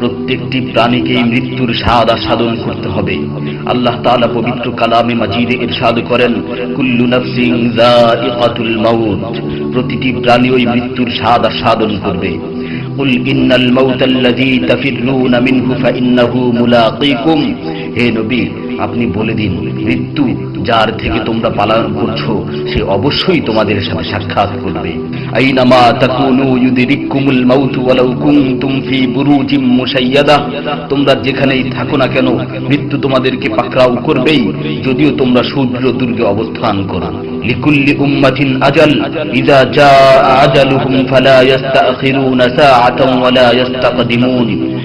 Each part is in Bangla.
প্রত্যেকটি প্রাণীকেই মৃত্যুর স্বাদ আস্বাদন করতে হবে আল্লাহ তাআলা পবিত্র কালামে মাজিদে ইরশাদ করেন কুল্লু নাফসিন যায়িকাতুল মাউত প্রতিটি প্রাণী ওই মৃত্যুর স্বাদ আস্বাদন করবে قل إن الموت الذي تفرون منه فإنه ملاقيكم হে নবী, আপনি বলে দিন, মৃত্যু যার থেকে তোমরা পালন করছ, সে অবশ্যই তোমাদের সাথে সাক্ষাৎ করবে। তোমরা যেখানেই থাকো না কেন, মৃত্যু তোমাদেরকে পাকড়াও করবেই, যদিও তোমরা সূর্য দুর্গে অবস্থান করো। লিকুল্লি উম্মাতিন আজাল ইযা আজালুহুম ফালা ওয়ালা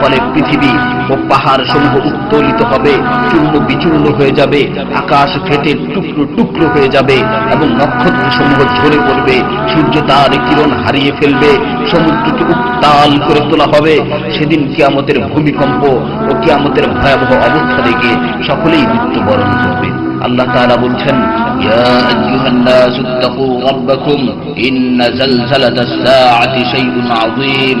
ফলে পৃথিবী ও পাহাড় সমূহ উত্তোলিত হবে, চূর্ণ বিচূর্ণ হয়ে যাবে, আকাশ ফেটে টুকরো টুকরো হয়ে যাবে এবং নক্ষত্র সমূহ ঝরে পড়বে, সূর্য তার কিরণ হারিয়ে ফেলবে, সমুদ্রকে উত্তাল করে তোলা হবে। সেদিন কিয়ামতের ভূমিকম্প ও কিয়ামতের ভয়াবহ অবস্থা দেখে সকলেই মৃত্যুবরণ করবে। আল্লাহ তাআলা বলছেন, ইয়া ইন্না জালজালাতাস সাআতি শাইউন আযীম।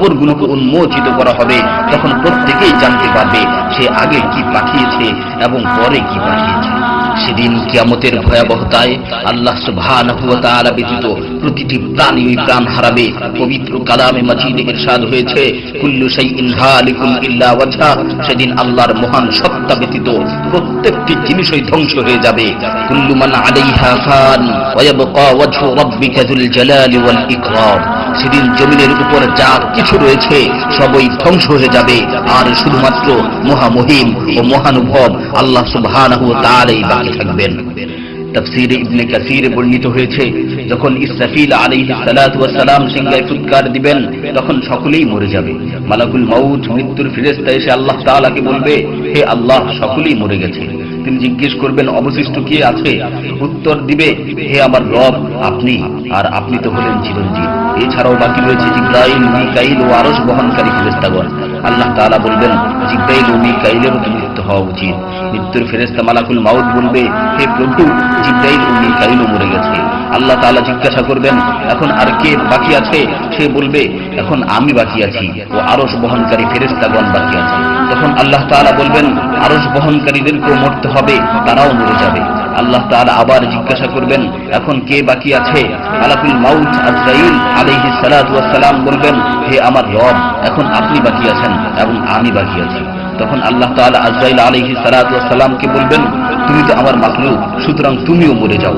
কবরগুলোকে উন্মোচিত করা হবে, তখন প্রত্যেকেই জানতে পারবে সে আগে কি পাঠিয়েছে এবং পরে কি পাঠিয়েছে। সেদিন কিয়ামতের ভয়াবহতায় আল্লাহ সুবহানাহু ওয়া ব্যতীত প্রতিটি প্রাণী প্রাণ হারাবে। পবিত্র কালামে মাজিদে স্বাদ হয়েছে, কুল্লু শাইইন হালিকুন ইল্লা ওয়াজহা। সেদিন আল্লাহর মহান সত্তা ব্যতীত প্রত্যেকটি জিনিসই ধ্বংস হয়ে যাবে। জমিনের উপর যা কিছু রয়েছে, সবই ধ্বংস হয়ে যাবে। আর শুধুমাত্র মহামহিম ও মহানুভব আল্লাহ সুবহানাহু তাআলাই বাকি থাকবেন। তাফসীরে ইবনে কাসিরে বর্ণিত হয়েছে, যখন ইসরাফিল আলী সালাম সিংহায় ফুৎকার দিবেন, তখন সকলেই মরে যাবে। মালাকুল মাউত, মৃত্যুর ফিরেস্তা এসে আল্লাহ তাআলাকে বলবে, হে আল্লাহ, সকলেই মরে গেছে। তিনি জিজ্ঞেস করবেন, অবশিষ্ট কি আছে? উত্তর দিবে, হে আমার রব, আপনি, আর আপনি তো হলেন চিরঞ্জীব। এছাড়াও বাকি রয়েছে জিব্রাইল, মিকাইল ও আরশ বহনকারী ফেরেস্তাগণ আল্লাহ তালা বলবেন, জিব্রাইল ও মিকাইলেরও তো মৃত্যু হওয়া উচিত। মৃত্যুর ফেরেস্তা মালাকুল মাউদ বলবে, হে প্রভু, জিব্রাইল ও মিকাইলও মরে গেছে। আল্লাহ তাআলা জিজ্ঞাসা করবেন, এখন আর কে বাকি আছে? সে বলবে, এখন আমি বাকি আছি, ও আরশ বহনকারী ফেরেশতাগণ বাকি আছে। তখন আল্লাহ তাআলা বলবেন, আরশ বহনকারীদেরকেও মরতে হবে, তারাও মরে যাবে। আল্লাহ তাআলা আবার জিজ্ঞাসা করবেন, এখন কে বাকি আছে? মালাকুল মাউত আজরাইল আলাইহিস সালাতু ওয়াস সালাম বলবেন, হে আমার রব, এখন আপনি বাকি আছেন এবং আমি বাকি আছি। তখন আল্লাহ তাআলা আজরাইল আলাইহিস সালাতু ওয়াস সালামকে বলবেন, তুমি তো আমার মাখলুক, সুতরাং তুমিও মরে যাও।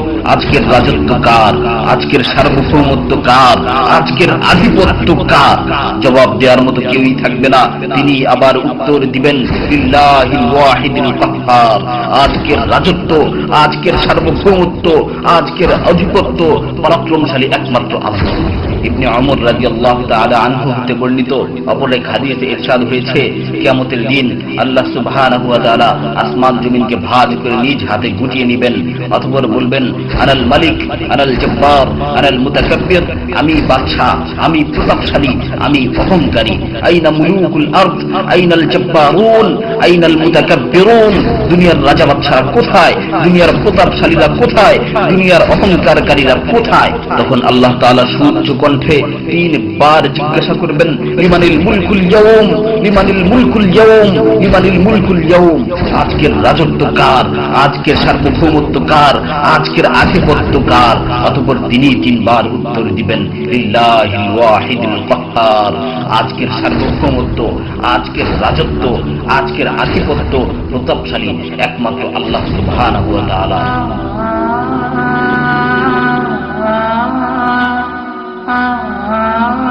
আজকের রাজত্ব কার আজকের সার্বভৌমত্ব কার আজকের আধিপত্য কার জবাব দেওয়ার মতো কেউই থাকবে না। তিনি আবার উত্তর দিবেন আজকের রাজত্ব, আজকের সার্বভৌমত্ব, আজকের আধিপত্য পরাক্রমশালী একমাত্র আল্লাহ। ইবনে অমর রাদিয়াল্লাহু তাআলা আনহু হতে বর্ণিত অপর এক হাদিসে ইরশাদ হয়েছে, কিয়ামতের দিন আল্লাহ সুবহানাহু ওয়া তাআলা আসমান জমিনকে ভাঁজ করে নিজ হাতে গুটিয়ে নেবেন, অতঃপর বলবেন আনাল মালিক, আনাল জব্বার, আনাল মুতাকাব্বির। আমি বাদশাহ, আমি প্রতাপশালী, আমি অহংকারী আইনা মুলুকুল আরদ, আইনাল জব্বারুন, আইনাল মুতাকাব্বিরুন। দুনিয়ার রাজা বাদশারা কোথায়? দুনিয়ার প্রতাপশালীরা কোথায়? দুনিয়ার অহংকারকারীরা কোথায়? তখন আল্লাহ তাআলা সুউচ্চ কণ্ঠে তিনবার জিজ্ঞাসা করবেন, লিমানিল মুলকুল ইয়াউম, লিমানিল মুলকুল ইয়াউম, লিমানিল মুলকুল ইয়াউম। আজকের রাজত্ব কার আজকের সার্বভৌমত্ব কার আজকের আধিপত্য কার অতপর তিনি তিনবার উত্তর দিবেন আজকের সার্বভৌমত্ব আজকের রাজত্ব আজকের আধিপত্য প্রতাপশালী একমাত্র আল্লাহ সুবাহ Ah